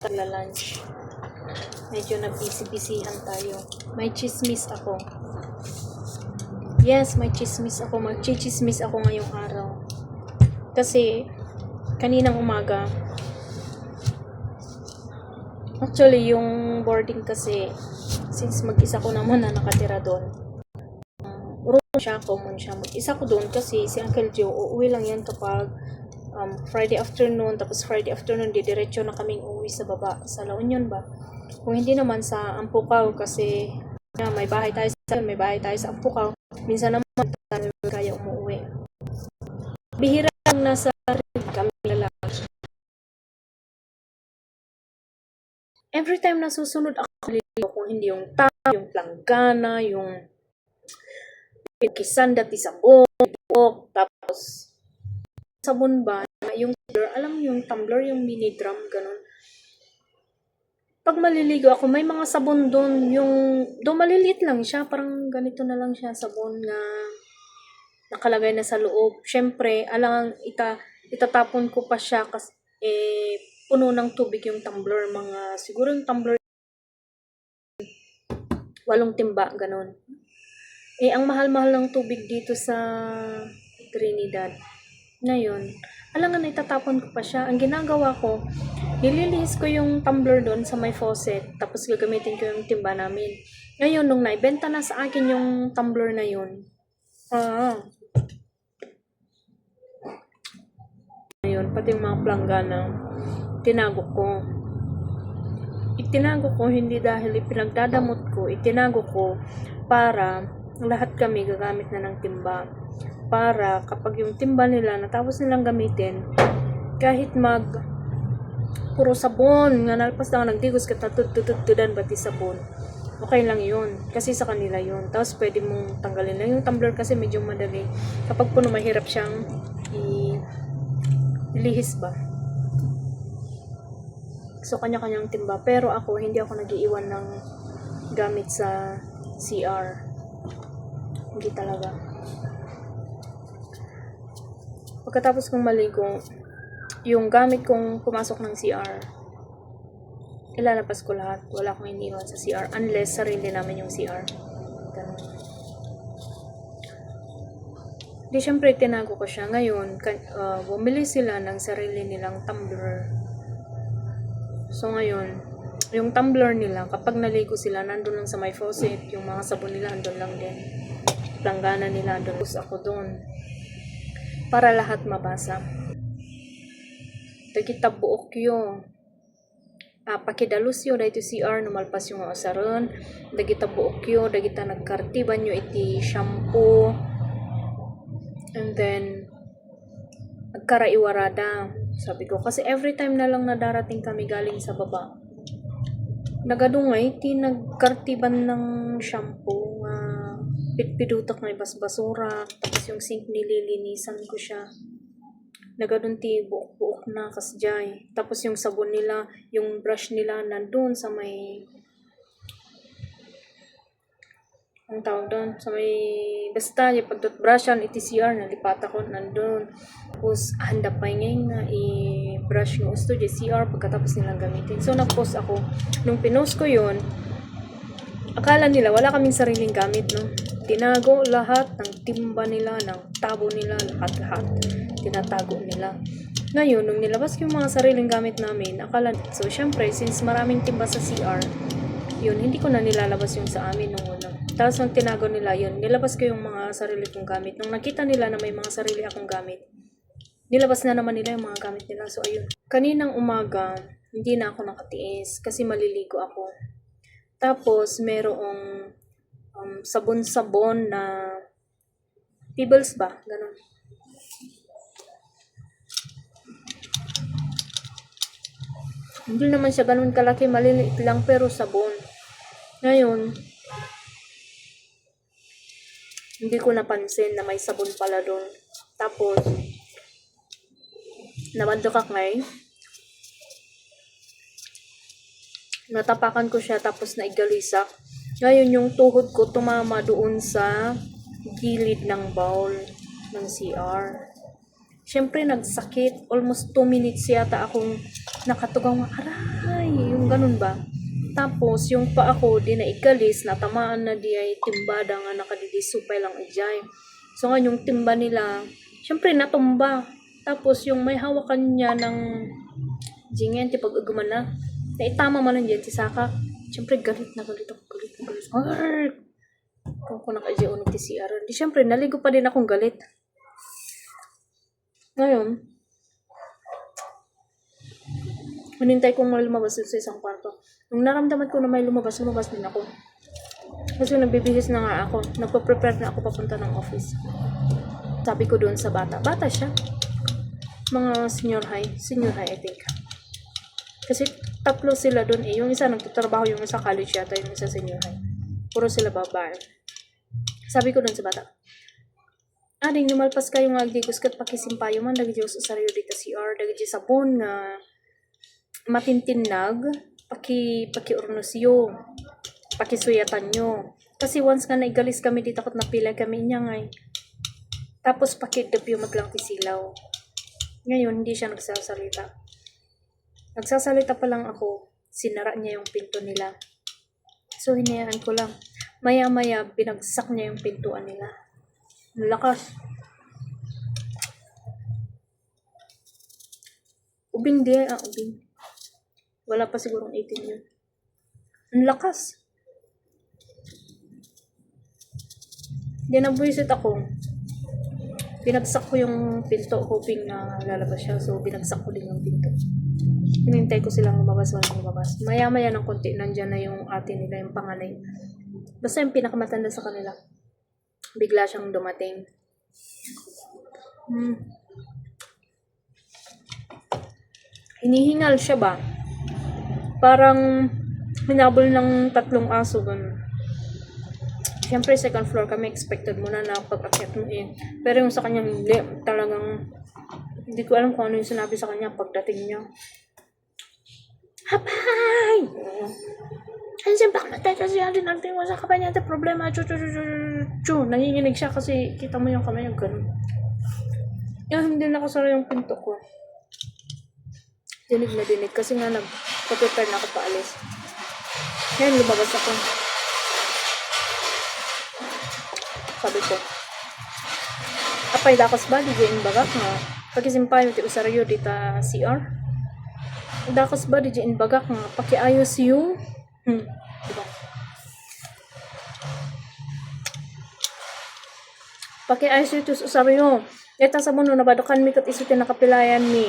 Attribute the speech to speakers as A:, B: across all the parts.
A: Tagla-lunch. Medyo na busy-busyhan tayo. May chismis ako. Yes, may chismis ako. Mag-chismis ako ngayong araw. Kasi, kaninang umaga, actually, yung boarding kasi, since mag-isa ko naman na nakatira doon, um, room siya, common siya. Mag-isa ko doon kasi si Uncle Joe, uuwi lang yan kapag um, Friday afternoon, tapos Friday afternoon, didiretso na kaming uwi sa baba, sa La Union ba? Kung hindi naman sa Ampukaw kasi na may bahay tayo sa may bahay tayo sa Ampukaw. Minsan naman tayo kaya umuwi. Bihira lang nasa kami lalaki. Every time na susunod ako, naliligo kung hindi yung tao, yung planggana, yung kisan dati sabon, buhok, tapos sabon ba, yung tumbler, alam yung tumbler, yung mini drum, ganun. Pag maliligo ako, may mga sabon doon, yung, doon maliliit lang siya, parang ganito na lang siya, sabon na nakalagay na sa loob. Siyempre, alang ita, itatapon ko pa siya kasi eh, puno ng tubig yung tumbler, mga, siguro yung tumbler, walong timba, ganun. Eh, ang mahal-mahal ng tubig dito sa Trinidad. Ngayon, alangan na itatapon ko pa siya. Ang ginagawa ko, nililihis ko yung tumbler doon sa may faucet, tapos gagamitin ko yung timba namin. Ngayon, nung naibenta na sa akin yung tumbler na yun, ah, ngayon, pati yung mga planggana, tinago ko. Itinago ko hindi dahil ipinagdadamot ko, itinago ko para lahat kami gagamit na ng timba. Para kapag yung timba nila natapos nilang gamitin, kahit mag puro sabon, nga nalpas na nagdigos ka tatututudan pati sabon. Okay lang yun. Kasi sa kanila yun. Tapos pwede mong tanggalin lang yung tumbler kasi medyo madali. Kapag puno mahirap siyang ilihis ba. So, kanya-kanyang timba. Pero ako, hindi ako nagiiwan ng gamit sa CR. Hindi talaga. Pagkatapos kong maligo, yung gamit kong pumasok ng CR, ilalabas ko lahat. Wala akong iniwan sa CR unless sarili namin yung CR. Ganun. Di syempre, tinago ko siya. Ngayon, kan- uh, bumili sila ng sarili nilang tumbler. So, ngayon, yung tumbler nila, kapag naligo sila, nandun lang sa may faucet. Yung mga sabon nila, andun lang din. Planggana nila, andun. Tapos ako doon. Para lahat mabasa. Dagita buok yo. Ah, pakidalus yo dahito CR numalpas yung mga asaron. Dagita buok yo, dagita nagkartiban yo iti shampoo. And then, nagkaraiwarada. Sabi ko, kasi every time na lang nadarating kami galing sa baba, nagadungay, ti nagkartiban ng shampoo pitpidutak na ibas basura, tapos yung sink nililinisan ko siya. Nagadun ti buok-buok na kasjay. Tapos yung sabon nila, yung brush nila nandun sa may ang tawag doon, sa may basta, yung pagtutbrushan, itisiyar, nalipata ko nandun. Tapos, handa pa ngayon nga i-brush ng gusto, CR, pagkatapos nilang gamitin. So, nag-post ako. Nung pinost ko yun, akala nila, wala kaming sariling gamit, no? Tinago lahat ng timba nila, ng tabo nila, lahat-lahat. Tinatago nila. Ngayon, nung nilabas yung mga sariling gamit namin, akala, so syempre, since maraming timba sa CR, yun, hindi ko na nilalabas yung sa amin nung una. Tapos nung tinago nila yun, nilabas ko yung mga sarili kong gamit. Nung nakita nila na may mga sarili akong gamit, nilabas na naman nila yung mga gamit nila. So, ayun. Kaninang umaga, hindi na ako nakatiis kasi maliligo ako. Tapos, merong um, sabon-sabon na pebbles ba? Ganon. Hindi naman siya ganun kalaki, maliliit lang pero sabon. Ngayon, hindi ko napansin na may sabon pala doon. Tapos, nabandok ako ngayon. Natapakan ko siya tapos naigalisak. Ngayon yung tuhod ko tumama doon sa gilid ng bowl ng CR. Siyempre nagsakit. Almost 2 minutes yata akong nakatugaw nga, aray, yung ganun ba? Tapos, yung pa ako, di na igalis, natamaan na di ay timbada nga nakadidisupay lang ijay. So, nga yung timba nila, syempre natumba. Tapos, yung may hawakan niya ng jingen, pag uguman na, na itama man lang dyan si Saka. Syempre, galit na galit ako, galit na galit. Arr! Kung ko naka-ijay unong TCR. Di, syempre, naligo pa din akong galit. Ngayon, Hinintay kong may lumabas sa isang kwarto. Nung naramdaman ko na may lumabas, lumabas din ako. Kasi nagbibihis na nga ako. Nagpa-prepare na ako papunta ng office. Sabi ko doon sa bata. Bata siya. Mga senior high. Senior high, I think. Kasi tatlo sila doon eh. Yung isa nagtatrabaho, yung isa college yata, yung isa senior. Puro sila babae. Sabi ko doon sa bata. Ading, lumalpas kayo nga agdigos kat pakisimpayo man. Dagi Diyos usaryo dito CR. Dagi Diyos sabon nga matintinag, paki pakiurnosyo, pakisuyatan nyo. Kasi once nga naigalis kami dito at napila kami niya ngay. Tapos pakidabyo maglang tisilaw. Ngayon, hindi siya nagsasalita. Nagsasalita pa lang ako, sinara niya yung pinto nila. So, hinayaan ko lang. Maya-maya, binagsak niya yung pintuan nila. Ang lakas. Ubing di, ah, ubing. Wala pa sigurong 18 yun. Ang lakas. Di nabwisit ako. Binagsak ko yung pinto hoping na lalabas siya. So, binagsak ko din yung pinto. Hinintay ko silang lumabas, walang lumabas. Maya-maya ng konti, nandyan na yung ate nila, yung panganay. Basta yung pinakamatanda sa kanila. Bigla siyang dumating. Hmm. Hinihingal siya ba? Parang minabol ng tatlong aso ganun. Siyempre, second floor kami, expected mo na na pag-akyat mo eh. Pero yung sa kanya, hindi. Talagang, hindi ko alam kung ano yung sinabi sa kanya pagdating niya. Hapay! Ano siya baka matay kasi natin natin mo sa kapay niya problema. Chu, chu, chu, chu, chu. Nanginginig siya kasi kita mo yung kamay yung ganun. Yung hindi nakasara yung pinto ko. Dinig na dinig kasi nga nag-prepare na ako paalis. Ngayon, lumabas ako. Sabi ko, apay dakos ba, di in bagak nga. Pagkisimpay mo ti usaryo dita CR. Dakos ba, di in bagak nga. Pakiayos yung, hmm, diba? Pakiayos yung tus usaryo. Ita sa muno, nabadukan mi kat iso ti nakapilayan mi.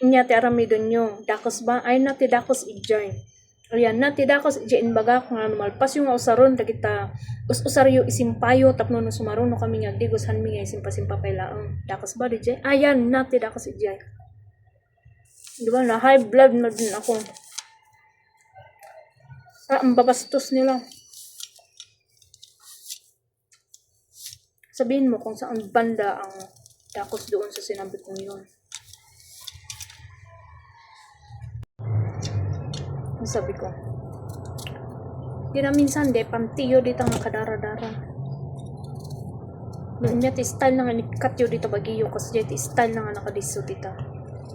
A: Inya ti aramidon nyo. Dakos ba? Ay na ti dakos ijay. Ayan na ti dakos ijay in bagak nga malpas yung usaron dagita us usaryo isimpayo tapno no sumaron no kami nga digos han mi nga isimpa-simpa pay laang. Dakos ba di? Ayan na ti dakos ijay. Di ba na high blood na din ako. Sa ang babastos nila. Sabihin mo kung saan banda ang dakos doon sa sinabi kong yun. Ang sabi ko. Di na minsan de, pantiyo dito ang kadara-dara. Yung niya style na nga ni Katyo dito bagiyo kasi ti style na nga nakadiso dito.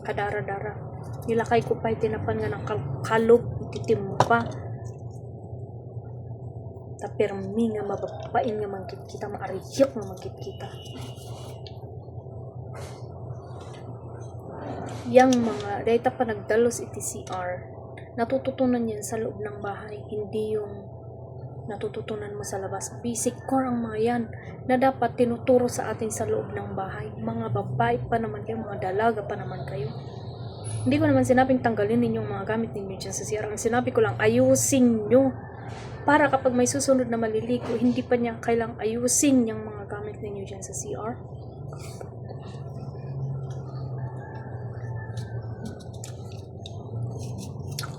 A: Kadara-dara. Nilakay ko pa tinapan nga ng kal- kalog, ititim mo pa. Tapirmi nga mababain nga mangkit kita, maariyok nga mangkit kita. Yang mga, dahil pa nagdalos iti CR, natututunan yan sa loob ng bahay, hindi yung natututunan mo sa labas. Basic core ang mga yan na dapat tinuturo sa atin sa loob ng bahay. Mga babae pa naman kayo, mga dalaga pa naman kayo. Hindi ko naman sinabing tanggalin ninyong mga gamit ninyo dyan sa CR. Ang sinabi ko lang, ayusin nyo. Para kapag may susunod na maliligo, hindi pa niya kailang ayusin yung mga gamit ninyo dyan sa CR.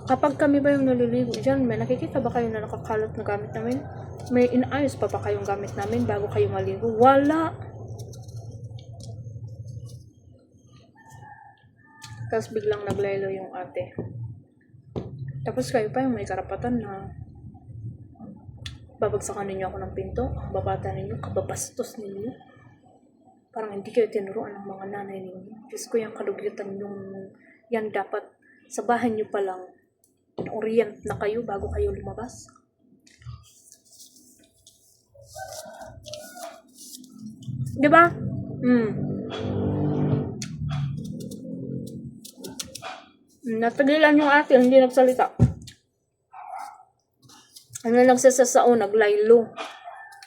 A: Kapag kami ba yung naliligo dyan, may nakikita ba kayo na nakakalat na gamit namin? May inaayos pa ba kayong gamit namin bago kayo maligo? Wala! Tapos biglang naglaylo yung ate. Tapos kayo pa yung may karapatan na babagsakan ninyo ako ng pinto, babata ninyo, kababastos ninyo. Parang hindi kayo tinuruan ng mga nanay ninyo. Diyos ko yung kalugyutan yung yan dapat sa bahay nyo pa lang, orient na kayo bago kayo lumabas. Di ba? Hmm. Natagilan yung ate, hindi nagsalita. Ano nagsasasaon, naglaylo.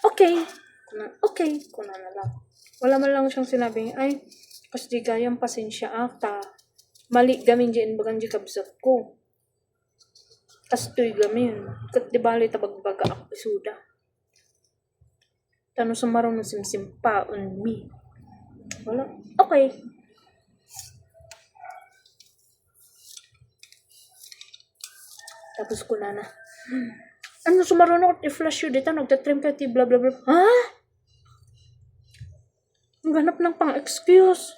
A: Okay. Okay. Kuna na lang. Wala man lang siyang sinabing, ay, kas di gayang pasensya ata. Mali gamin dyan bagan di kabsat ko. Kas tuy gamin. Kat di bali tabagbaga ako isuda. Tano sa marong simsim pa on me. Wala. Okay. Tapos ko na na. Ano sumaron ako i-flash yun dito, nagtatrim ka ti blah blah blah. Ha? Ang ganap ng pang-excuse.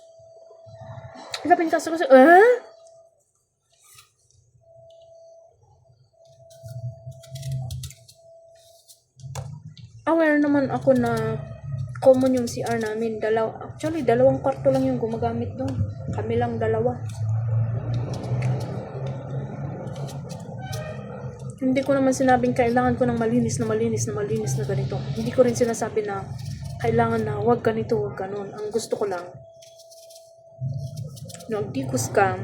A: Ilapin ka sa kasi, eh? Aware naman ako na common yung CR namin. Dalaw Actually, dalawang kwarto lang yung gumagamit doon. Kami lang dalawa. Hindi ko naman sinabing kailangan ko ng malinis na malinis na malinis na ganito. Hindi ko rin sinasabi na kailangan na wag ganito, wag ganon. Ang gusto ko lang, nagdikos ka,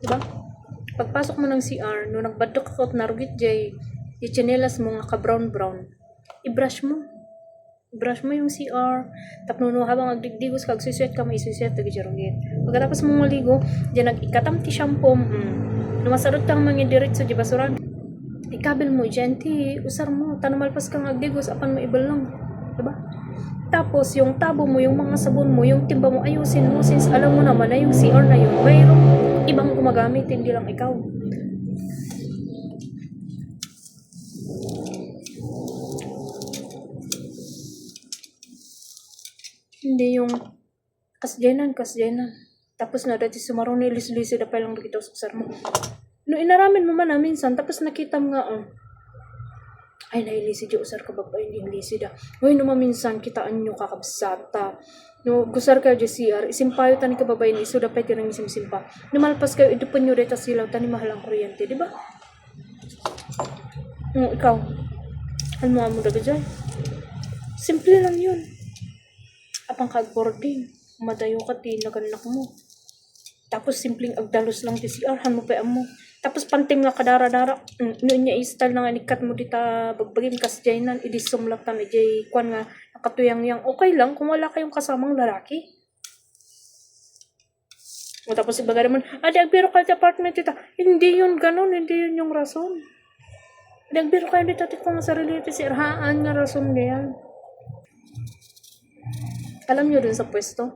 A: diba? Pagpasok mo ng CR, no nagbadok ako at narugit jay, ichinelas mo nga ka brown brown, i-brush mo. I-brush mo yung CR. Tapos no, habang nagdigdigos ka, agsusuet ka, may isusuet, nagjarugit. Pagkatapos mo maligo, dyan nag-ikatam ti shampoo, mm, lumasarot kang mga diretso di basuran. Ikabil mo dyan, ti, usar mo, tanumalpas kang agdigos, apan mo ibalong. Diba? Tapos, yung tabo mo, yung mga sabon mo, yung timba mo, ayusin mo since alam mo naman na yung CR na yun, mayroong ibang gumagamit, hindi lang ikaw. Hindi yung kasjenan, kasjenan. Tapos na dati sumarong nilis-lisi na pa lang dito sa mo. No, inaramin mo man na minsan, tapos nakita mo nga, oh, ay nailisi di usar ka babae hindi lisi da hoy no maminsan kitaan nyo kakabsata. No gusar kayo di CR isimpayo tani ka babae ni isuda pa tirang isimsimpa. Numalpas kayo idupan nyo deta silaw tani mahalang kuryente di ba? No ikaw. Ano mo daga dyan simple lang yun. Apang kag boarding madayo ka ti naganak mo tapos simpleng agdalos lang di CR han mo pa mo tapos panting nga kadara-dara. Mm, no niya i-style na nga nikat mo dita bagbagin kas jaynan idisum lang tam ijay kwan nga nakatuyang yang okay lang kung wala kayong kasamang lalaki. O tapos si bagay naman ah agbiro kayo sa apartment dita. Hindi yun ganun hindi yun yung rason. Agbiro kayo dita tito nga sarili dito si Irhaan nga rason niyan alam nyo dun sa pwesto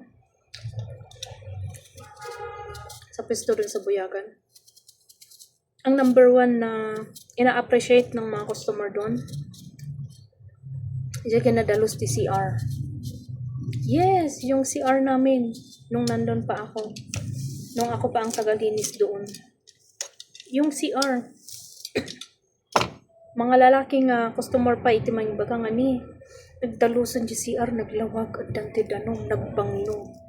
A: sa pwesto dun sa Buyagan ang number one na ina-appreciate ng mga customer doon, diyan kinadalos ti CR. Yes, yung CR namin, nung nandun pa ako. Nung ako pa ang tagalinis doon. Yung CR. mga lalaking uh, customer pa iti man baga nga ni. Nagdalusan di CR, naglawag at dante danong, nagbangno. Mm,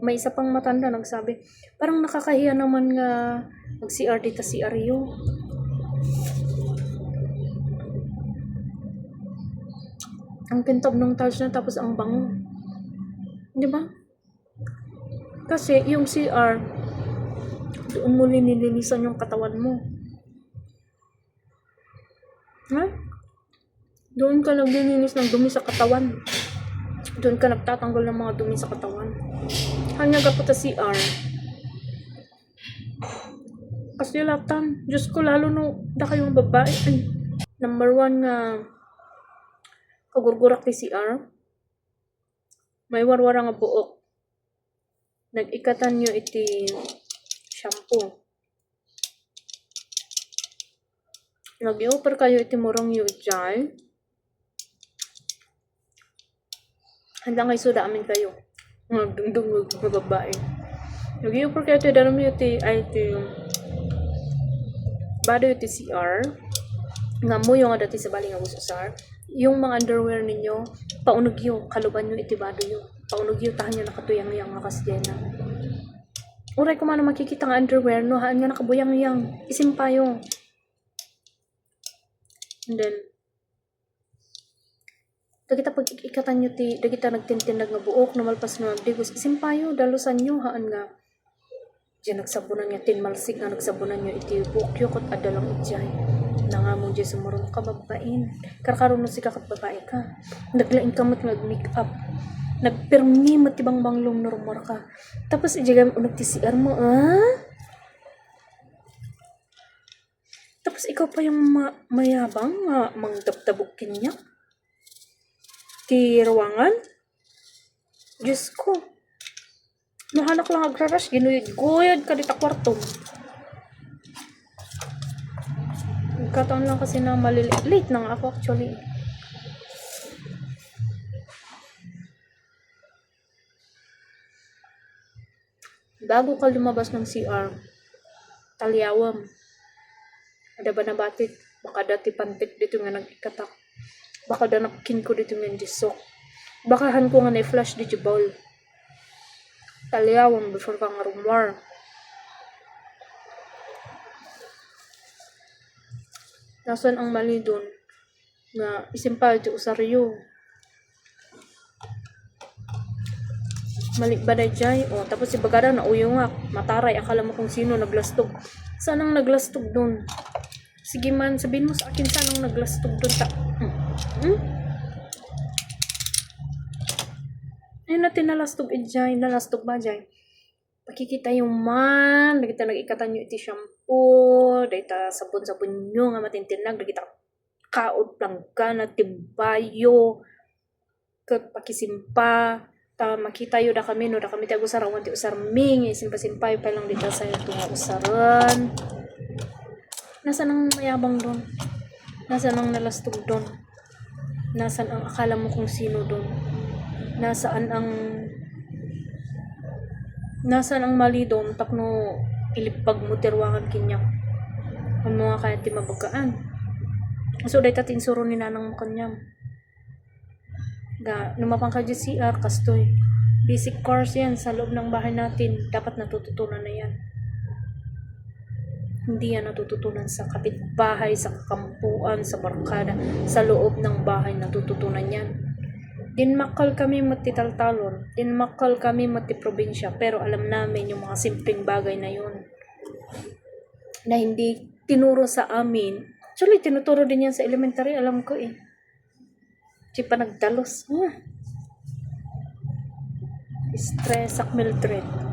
A: May isa pang matanda nagsabi, parang nakakahiya naman nga mag-CR dito si Ario. Ang kintab ng tiles na tapos ang bango. Di ba? Kasi yung CR, doon mo linilinisan yung katawan mo. Ha? Doon ka naglilinis ng dumi sa katawan. Doon ka nagtatanggal ng mga dumi sa katawan. Hanya ka ta CR. Kasi latan, Diyos ko lalo no, da kayong babae. Ay, number one nga, kagurgurak ni CR. May warwara nga buok. Nag-ikatan nyo iti shampoo. Nag-i-offer kayo iti morong yu dyan. Handa kayo suda amin kayo. Mga dungdung mga babae. Nag-i-offer kayo iti dalam yu iti, ay iti, bado iti CR. Nga mo yung dati sa baling nga usar. Yung mga underwear ninyo, paunog yung kaluban nyo iti bado yung. Paunog yung tahan nyo nakatuyang yung nga kasyena. Uray ko man makikita nga underwear, no, haan nga nakabuyang-yang. Isimpayo. And then, dagita pag ikatan nyo ti, dagita nagtintindag nga buok, namalpas na digos, isimpayo, dalusan nyo, haan nga. Diyan nagsabunan niya, tinmalsik nga nagsabunan nyo, iti bukyok at adalang ijay. Nangamong diyan sumurong ka babain. Karkaroon si kakat babae ka. Naglaing kamot nag-make up. Nagpermi matibang banglong normal ka. Tapos ijagam unag ti CR mo, ah? Tapos ikaw pa yung ma- mayabang, ma mangdabdabukin niya. Ti ruwangan. Diyos ko. Nahanak lang agraras, ginuyod-guyod ka dita kwarto. Nagkataon lang kasi na malili. Late na nga ako actually. Bago ka lumabas ng CR, talyawam. Ada ba nabatik? Baka dati pantik dito nga nag-ikatak. Baka danapkin ko dito nga disok. Bakahan ko nga na-flash dito bowl. Talyawam before ka nga rumor. Nasaan ang mali doon? Na isimpal di usaryo. Mali ba na jay? O, tapos si Bagara na uyo. Mataray, akala mo kung sino naglastog. Saan ang naglastog doon? Sige man, sabihin mo sa akin saan ang naglastog doon. Ta hmm? Ayun na tinalastog eh, jay. Nalastog ba jay? Pakikita yung man, dagita nag-ikatan nyo iti shampoo, dagita sabon-sabon nyo nga matintinag, dagita kaod plangga na timbayo, kag pakisimpa, ta makita yo da kami no da kami tago sarawan ti usarming simpa-simpay pa lang dito sa ito nga usaran Nasaan ang mayabang doon? Nasaan ang nalastog doon? Nasaan ang akala mo kung sino doon? Nasaan ang Nasaan ang mali doon? Tapno ilipag mo tirwangan kinyak. Ang mga kaya ti mabagaan. So, dahil tatin suro ni nanang mo kanyam. Ga, lumapang ka dyan CR, kastoy. Basic course yan sa loob ng bahay natin. Dapat natututunan na yan. Hindi yan natututunan sa kapitbahay, sa kampuan, sa barkada. Sa loob ng bahay natututunan yan. Dinmakal kami matitaltalon. Dinmakal kami matiprobinsya. Pero alam namin yung mga simpleng bagay na yun. Na hindi tinuro sa amin. Actually, tinuturo din yan sa elementary. Alam ko eh. Di pa nagdalos. Hmm. Stress ak Mildred.